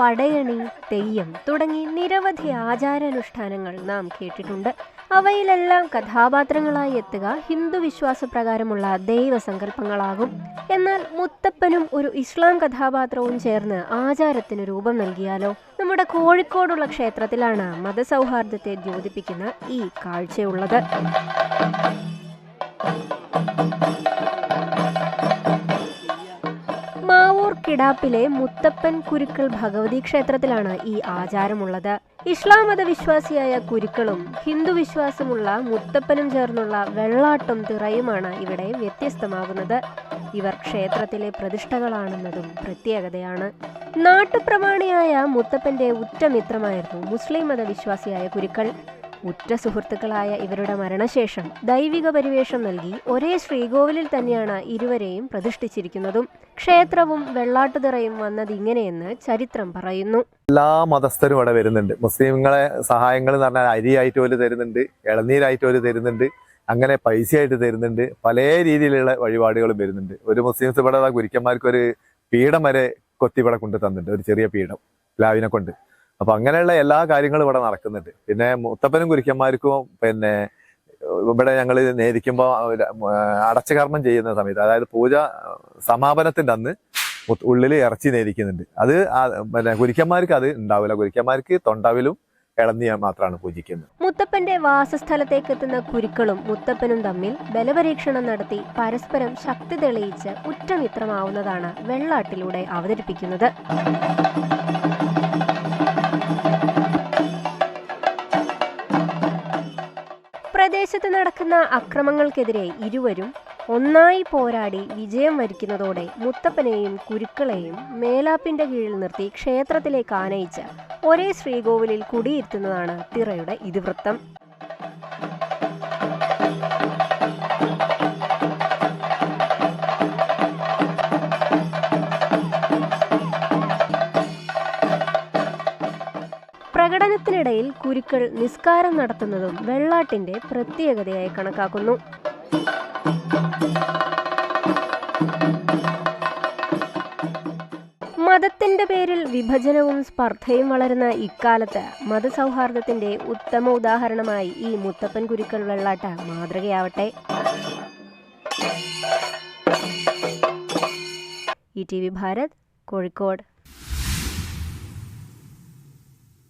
പടയണി തെയ്യം തുടങ്ങി നിരവധി ആചാരാനുഷ്ഠാനങ്ങൾ നാം കേട്ടിട്ടുണ്ട്. അവയിലെല്ലാം കഥാപാത്രങ്ങളായി എത്തുക ഹിന്ദു വിശ്വാസപ്രകാരമുള്ള ദൈവസങ്കല്പങ്ങളാകും. എന്നാൽ മുത്തപ്പനും ഒരു ഇസ്ലാം കഥാപാത്രവും ചേർന്ന് ആചാരത്തിന് രൂപം നൽകിയാലോ? നമ്മുടെ കോഴിക്കോടുള്ള ക്ഷേത്രത്തിലാണ് മതസൗഹാർദ്ദത്തെ ദ്യോതിപ്പിക്കുന്ന ഈ കാഴ്ചയുള്ളത്. കിടാപ്പിലെ മുത്തപ്പൻ കുരുക്കൾ ഭഗവതി ക്ഷേത്രത്തിലാണ് ഈ ആചാരമുള്ളത്. ഇസ്ലാം മതവിശ്വാസിയായ കുരുക്കളും ഹിന്ദു വിശ്വാസമുള്ള മുത്തപ്പനും ചേർന്നുള്ള വെള്ളാട്ടും തിറയുമാണ് ഇവിടെ വ്യത്യസ്തമാകുന്നത്. ഇവർ ക്ഷേത്രത്തിലെ പ്രതിഷ്ഠകളാണെന്നതും പ്രത്യേകതയാണ്. നാട്ടുപ്രമാണിയായ മുത്തപ്പന്റെ ഉറ്റമിത്രമായിരുന്നു മുസ്ലിം മതവിശ്വാസിയായ കുരുക്കൾ. ഉറ്റ സുഹൃത്തുക്കളായ ഇവരുടെ മരണശേഷം ദൈവിക പരിവേഷം നൽകി ഒരേ ശ്രീകോവിലിൽ തന്നെയാണ് ഇരുവരെയും പ്രതിഷ്ഠിച്ചിരിക്കുന്നതും. ക്ഷേത്രവും വെള്ളാട്ടുതിറയും വന്നത് ഇങ്ങനെയെന്ന് ചരിത്രം പറയുന്നു. എല്ലാ മതസ്ഥരും ഇവിടെ വരുന്നുണ്ട്. മുസ്ലിങ്ങളെ സഹായങ്ങൾ എന്ന് പറഞ്ഞാൽ അരിയായിട്ട് പോലും തരുന്നുണ്ട് ഇളനീരായിട്ട് പോലും തരുന്നുണ്ട് അങ്ങനെ പൈസയായിട്ട് തരുന്നുണ്ട് പല രീതിയിലുള്ള വഴിപാടുകളും വരുന്നുണ്ട്. ഒരു മുസ്ലിംസ് ഇവിടെ കുരിക്കന്മാർക്ക് ഒരു പീഠം വരെ കൊത്തി ഇവിടെ കൊണ്ട് തന്നിട്ടുണ്ട് ഒരു ചെറിയ പീഠം. പ്ലാവിനെ കൊണ്ട് അപ്പൊ അങ്ങനെയുള്ള എല്ലാ കാര്യങ്ങളും ഇവിടെ നടക്കുന്നുണ്ട്. പിന്നെ മുത്തപ്പനും കുരിക്കന്മാർക്കും പിന്നെ ഇവിടെ ഞങ്ങൾ നേരിക്കുമ്പോൾ അടച്ചകർമ്മം ചെയ്യുന്ന സമയത്ത് അതായത് പൂജ സമാപനത്തിന്റെ അന്ന് ഉള്ളിൽ ഇറച്ചി നേരിക്കുന്നുണ്ട്. അത് പിന്നെ കുരിക്കന്മാർക്ക് അത് ഉണ്ടാവില്ല. കുരിക്കന്മാർക്ക് തൊണ്ടവിലും ഇളന്നിയ മാത്രമാണ് പൂജിക്കുന്നത്. മുത്തപ്പന്റെ വാസസ്ഥലത്തേക്ക് എത്തുന്ന കുരുക്കളും മുത്തപ്പനും തമ്മിൽ ബലപരീക്ഷണം നടത്തി പരസ്പരം ശക്തി തെളിയിച്ച് ഉറ്റമിത്രമാവുന്നതാണ് വെള്ളാട്ടിലൂടെ അവതരിപ്പിക്കുന്നത്. പ്രദേശത്ത് നടക്കുന്ന അക്രമങ്ങൾക്കെതിരെ ഇരുവരും ഒന്നായി പോരാടി വിജയം വരിക്കുന്നതോടെ മുത്തപ്പനെയും കുരുക്കളെയും മേലാപ്പിന്റെ കീഴിൽ നിർത്തി ക്ഷേത്രത്തിലേക്ക് ആനയിച്ച് ഒരേ ശ്രീകോവിലിൽ കുടിയിരുത്തുന്നതാണ് തിറയുടെ ഇതിവൃത്തം. പ്രകടനത്തിനിടയിൽ കുരുക്കൾ നിസ്കാരം നടത്തുന്നതും വെള്ളാട്ടിന്റെ പ്രത്യേകതയായി കണക്കാക്കുന്നു. മതത്തിന്റെ പേരിൽ വിഭജനവും സ്പർദ്ധയും വളരുന്ന ഇക്കാലത്ത് മതസൗഹാർദ്ദത്തിന്റെ ഉത്തമ ഉദാഹരണമായി ഈ മുത്തപ്പൻ കുരുക്കൾ വെള്ളാട്ട മാതൃകയാവട്ടെ. E T V Bharat Kozhikode.